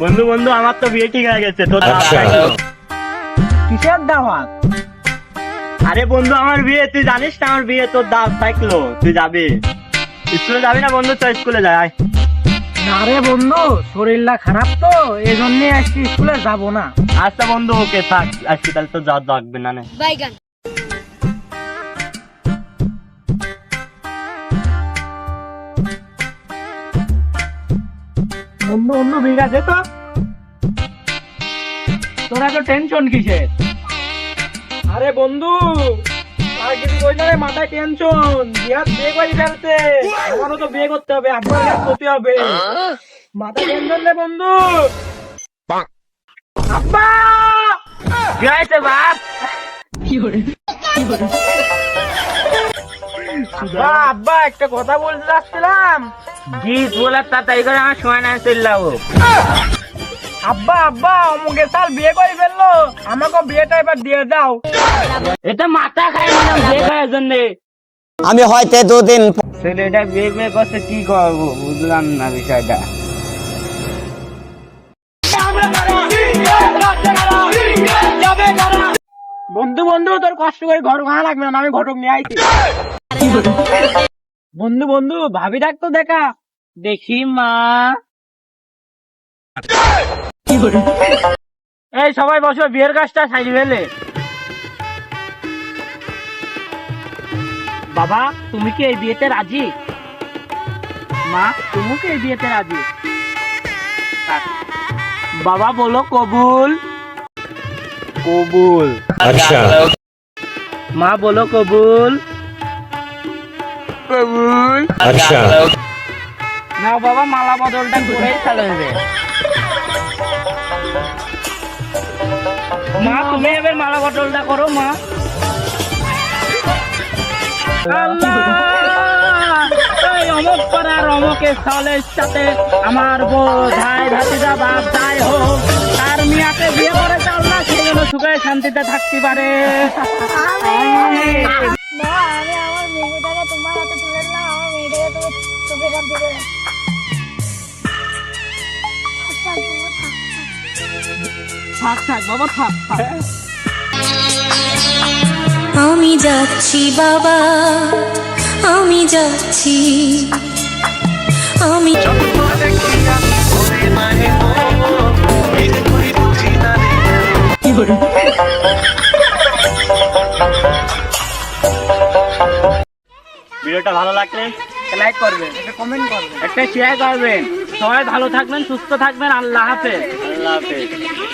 বন্ধু বন্ধু আমার তো বিয়ে ঠিক হয়ে গেছে তোর আচ্ছা। কিসের দাওয়াত? আরে বন্ধু আমার বিয়ে তুই জানিস না আমার বিয়ে তোর দাওয়াত থাকল তুই যাবি। স্কুলে যাবি না বন্ধু তো স্কুলে যায় না রে বন্ধু শরীরটা খারাপ তো এই জন্য আজকে স্কুলে যাব না। আচ্ছা বন্ধু ওকে থাক আজকে তাহলে তো লাগবে না। বাইগান। ঠিক আছে তো? তোরা তো টেনশন কিসের? আরে বন্ধু আর কিছু কই না রে মাথায় টেনশন বিয়ে করে আমারও তো বিয়ে করতে হবে করতে হবে। মাথায় টেনশন রে বন্ধু। আব্বা! কি হয়েছে বাপ আব্বা আব্বা একটা কথা বলতে যাচ্ছিলাম। জি বলার তাড়াতাড়ি করে আমার সময় না চলে যাব আব্বা আব্বা অমুকের সাল বিয়ে করে ফেলল। আমাকে বিয়েটা এবার দিয়ে দাও এটা মাথা খায় না বিয়ে করার জন্য আমি হয়তো দুদিন ছেলেটা বিয়ে বিয়ে করছে কি করব বুঝলাম না বিষয়টা। বন্ধু বন্ধু তোর কষ্ট করে ঘর ভাড়া লাগবে না আমি ঘটক নিয়ে আইছি। বন্ধু বন্ধু ভাবি ডাক তো দেখা। দেখি মা। এই সবাই বসো বিয়ের কাজটা সাইড ফেলে বাবা তুমি কি এই বিয়েতে রাজি? মা তুমি কি এই বিয়েতে রাজি? বাবা বলো কবুল। কবুল। আচ্ছা। মা বলো কবুল। কবুল। আচ্ছা। না বাবা মালা বদলটা করেই চালাবে মা, তুমি এবার মালা বদলটা করো, মা। অমুক পাড়ার অমুকের সালের সাথে আমার বউ ভাই ভাতিজা বাপ যাই হোক। তার মিয়াকে বিয়ে করে চাল না সে যেন সুখে শান্তিতে থাকতে পারে। থাক, থাক, বাবা থাক আমি যাচ্ছি বাবা। আমি যাচ্ছি। আমি ভিডিওটা ভালো লাগলে লাইক করবেন একটা কমেন্ট করবেন একটা শেয়ার করবেন। সবাই ভালো থাকবেন সুস্থ থাকবেন আল্লাহ হাফেজ। আল্লাহ হাফেজ।